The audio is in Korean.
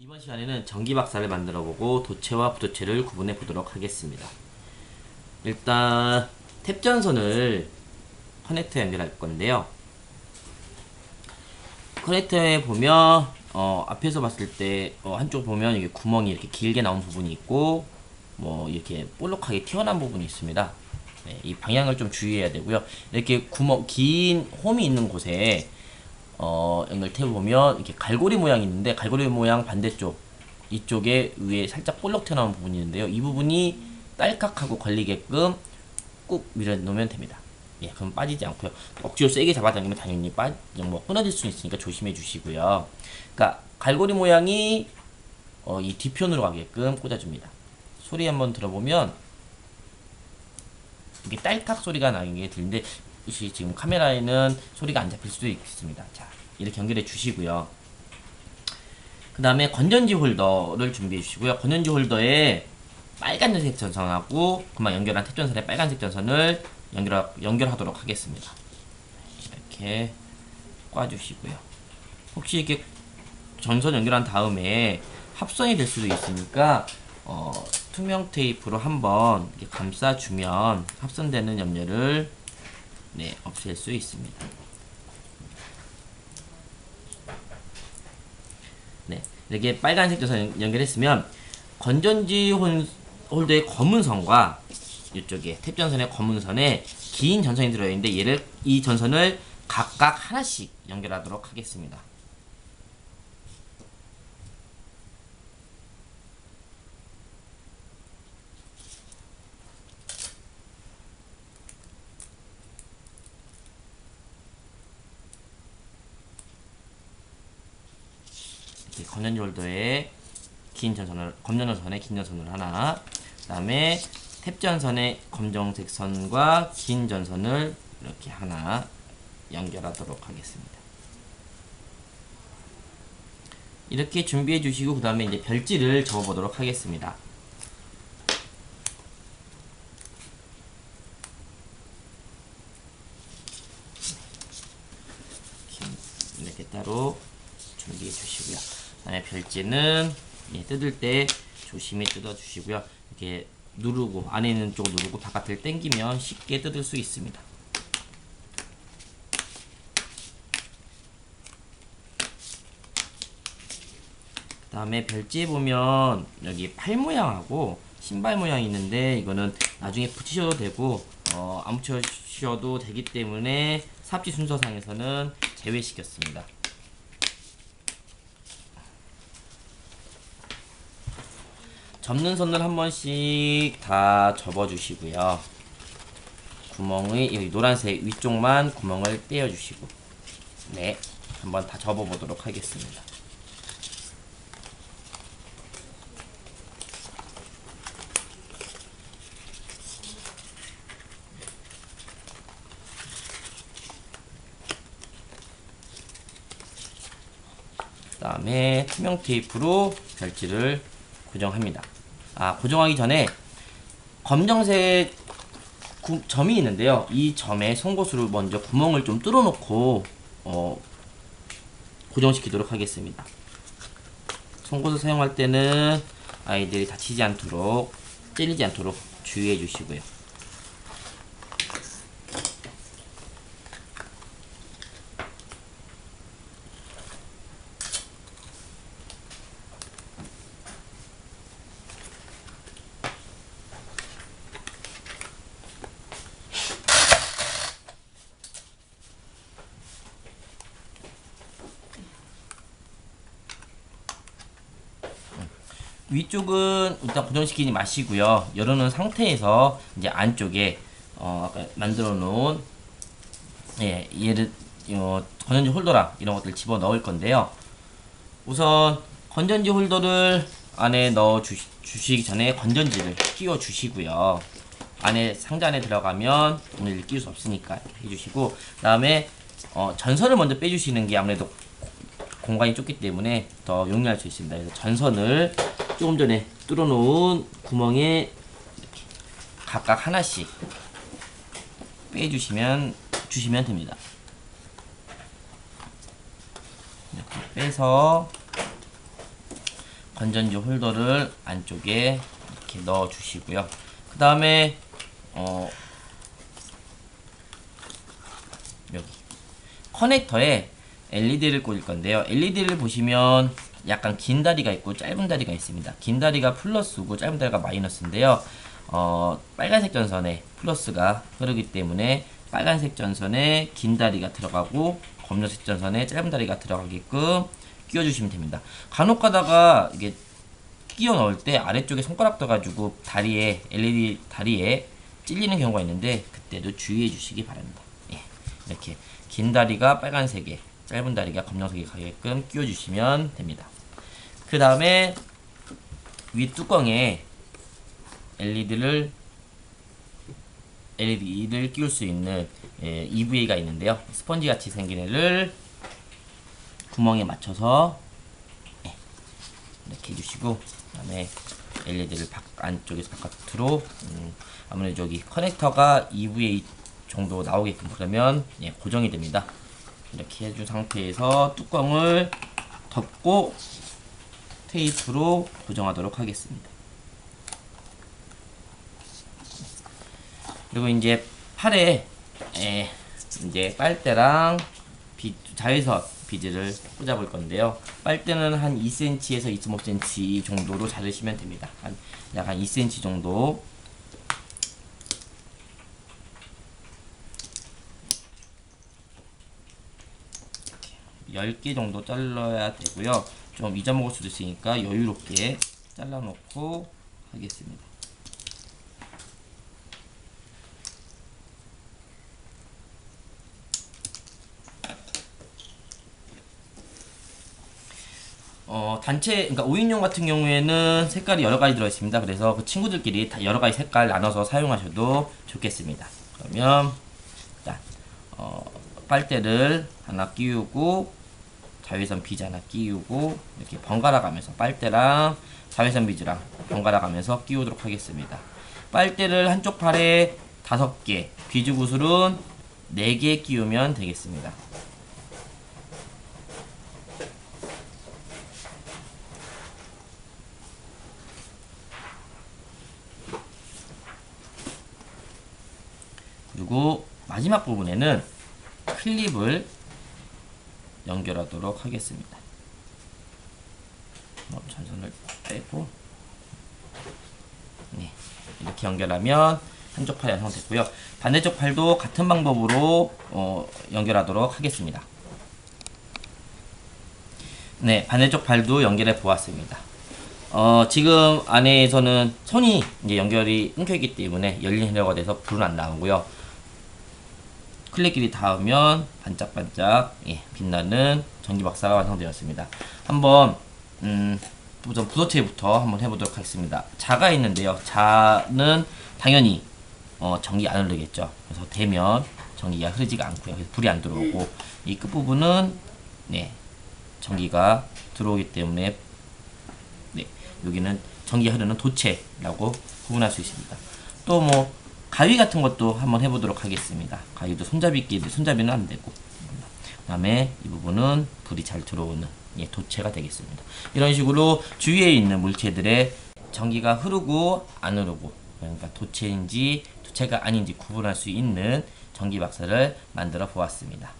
이번 시간에는 전기박사를 만들어 보고 도체와 부도체를 구분해 보도록 하겠습니다. 일단 탭 전선을 커넥터에 연결할 건데요. 커넥터에 보면 어, 앞에서 봤을 때 어, 한쪽 보면 이게 구멍이 이렇게 길게 나온 부분이 있고 뭐 이렇게 볼록하게 튀어나온 부분이 있습니다. 네, 이 방향을 좀 주의해야 되고요. 이렇게 구멍 긴 홈이 있는 곳에 어, 연결탭 보면 이렇게 갈고리 모양이 있는데 갈고리 모양 반대쪽 이쪽에 위에 살짝 볼록 튀어나온 부분이 있는데요. 이 부분이 딸깍하고 걸리게끔 꾹 밀어놓으면 됩니다. 예, 그럼 빠지지 않고요. 억지로 세게 잡아당기면 당연히 빠, 뭐 끊어질 수 있으니까 조심해 주시고요. 그러니까 갈고리 모양이 어, 이 뒤편으로 가게끔 꽂아줍니다. 소리 한번 들어보면 이게 딸깍 소리가 나는 게 들리는데 혹시 지금 카메라에는 소리가 안 잡힐 수도 있습니다. 자, 이렇게 연결해 주시고요. 그 다음에 건전지 홀더를 준비해 주시고요. 건전지 홀더에 빨간색 전선하고 그만 연결한 탭전선에 빨간색 전선을 연결하, 연결하도록 하겠습니다. 이렇게 꽈주시고요. 혹시 이렇게 전선 연결한 다음에 합선이 될 수도 있으니까 어, 투명 테이프로 한번 감싸주면 합선되는 염려를 네, 없앨 수 있습니다. 네, 이렇게 빨간색 전선 연결했으면 건전지 홀- 홀더의 검은 선과 이쪽에 탭 전선의 검은 선에 긴 전선이 들어있는데 얘를 이 전선을 각각 하나씩 연결하도록 하겠습니다. 이렇게 홀더에 긴 전선을 검정 전선에 긴 전선을 하나 그다음에 탭 전선에 검정색 선과 긴 전선을 이렇게 하나 연결하도록 하겠습니다. 이렇게 준비해 주시고 그 다음에 이제 별지를 접어 보도록 하겠습니다. 이렇게 따로 준비해 그다음에 별지는 예, 뜯을 때 조심히 뜯어 주시고요. 이렇게 누르고 안에 있는 쪽 누르고 바깥을 당기면 쉽게 뜯을 수 있습니다. 그 다음에 별지에 보면 여기 팔 모양하고 신발 모양이 있는데 이거는 나중에 붙이셔도 되고 어, 안 붙이셔도 되기 때문에 삽지 순서상에서는 제외시켰습니다. 접는 선을 한 번씩 다 접어주시고요. 구멍의 여기 노란색 위쪽만 구멍을 떼어주시고 네, 한번 다 접어보도록 하겠습니다. 그 다음에 투명 테이프로 별지를 고정합니다. 아 고정하기 전에 검정색 구- 점이 있는데요. 이 점에 송곳으로 먼저 구멍을 좀 뚫어놓고 어, 고정시키도록 하겠습니다. 송곳을 사용할 때는 아이들이 다치지 않도록 찔리지 않도록 주의해 주시고요. 위쪽은 일단 고정시키지 마시고요. 열어놓은 상태에서 이제 안쪽에 어 아까 만들어 놓은 예 얘를 어, 건전지 홀더랑 이런 것들 집어 넣을 건데요. 우선 건전지 홀더를 안에 넣어 주, 주시기 전에 건전지를 끼워 주시고요. 안에 상자 안에 들어가면 오늘 끼울 수 없으니까 해주시고 그다음에 어, 전선을 먼저 빼주시는 게 아무래도 공간이 좁기 때문에 더 용이할 수 있습니다. 그래서 전선을 조금 전에 뚫어놓은 구멍에 각각 하나씩 빼주시면 주시면 됩니다. 이렇게 빼서 건전지 홀더를 안쪽에 이렇게 넣어 주시고요. 그 다음에 어 여기 커넥터에 LED를 꽂을 건데요. LED를 보시면 약간 긴 다리가 있고 짧은 다리가 있습니다. 긴 다리가 플러스고 짧은 다리가 마이너스인데요. 어, 빨간색 전선에 플러스가 흐르기 때문에 빨간색 전선에 긴 다리가 들어가고 검정색 전선에 짧은 다리가 들어가게끔 끼워주시면 됩니다. 간혹 가다가 이게 끼워 넣을 때 아래쪽에 손가락 떠가지고 다리에 LED 다리에 찔리는 경우가 있는데 그때도 주의해 주시기 바랍니다. 예, 이렇게 긴 다리가 빨간색에 짧은 다리가 검정색에 가게끔 끼워 주시면 됩니다. 그 다음에 위 뚜껑에 LED를 LED를 끼울 수 있는 예, EVA가 있는데요. 스펀지 같이 생긴 애를 구멍에 맞춰서 예, 이렇게 해주시고 그 다음에 LED를 밖 안쪽에서 바깥으로 음, 아무래도 여기 커넥터가 EVA 정도 나오게끔 그러면 예, 고정이 됩니다. 이렇게 해준 상태에서 뚜껑을 덮고 테이프로 고정하도록 하겠습니다. 그리고 이제 팔에 에, 이제 빨대랑 비, 자외선 비즈를 꽂아볼 건데요. 빨대는 한 2cm에서 2.5cm 정도로 자르시면 됩니다. 한, 약 한 2cm 정도. 이렇게 10개 정도 잘라야 되고요. 좀 잊어먹을 수도 있으니까 여유롭게 잘라놓고 하겠습니다. 어, 단체, 그러니까 5인용 같은 경우에는 색깔이 여러 가지 들어있습니다. 그래서 그 친구들끼리 다 여러 가지 색깔 나눠서 사용하셔도 좋겠습니다. 그러면, 일단, 어, 빨대를 하나 끼우고, 자외선 비즈 하나 끼우고, 이렇게 번갈아 가면서 빨대랑 자외선 비즈랑 번갈아 가면서 끼우도록 하겠습니다. 빨대를 한쪽 팔에 다섯 개, 비즈 구슬은 네개 끼우면 되겠습니다. 그리고 마지막 부분에는 클립을 연결하도록 하겠습니다. 어, 전선을 빼고 네, 이렇게 연결하면 한쪽 팔이 완성됐고요. 반대쪽 팔도 같은 방법으로 어, 연결하도록 하겠습니다. 네, 반대쪽 팔도 연결해 보았습니다. 어, 지금 안에서는 손이 이제 연결이 끊겨 있기 때문에 열린 헤러가 돼서 불은 안 나오고요. 클릭끼리 닿으면 반짝반짝 예, 빛나는 전기 박사가 완성되었습니다. 한번 음, 우선 부도체부터 한번 해보도록 하겠습니다. 자가 있는데요. 자는 당연히 어, 전기 안 흐르겠죠. 그래서 대면 전기가 흐르지가 않고요. 그래서 불이 안 들어오고 이 끝부분은 네 전기가 들어오기 때문에 네 여기는 전기가 흐르는 도체라고 구분할 수 있습니다. 또뭐 가위 같은 것도 한번 해보도록 하겠습니다. 가위도 손잡이끼리 손잡이는 안 되고 그 다음에 이 부분은 불이 잘 들어오는 예, 도체가 되겠습니다. 이런 식으로 주위에 있는 물체들의 전기가 흐르고 안 흐르고 그러니까 도체인지 도체가 아닌지 구분할 수 있는 전기 박사를 만들어 보았습니다.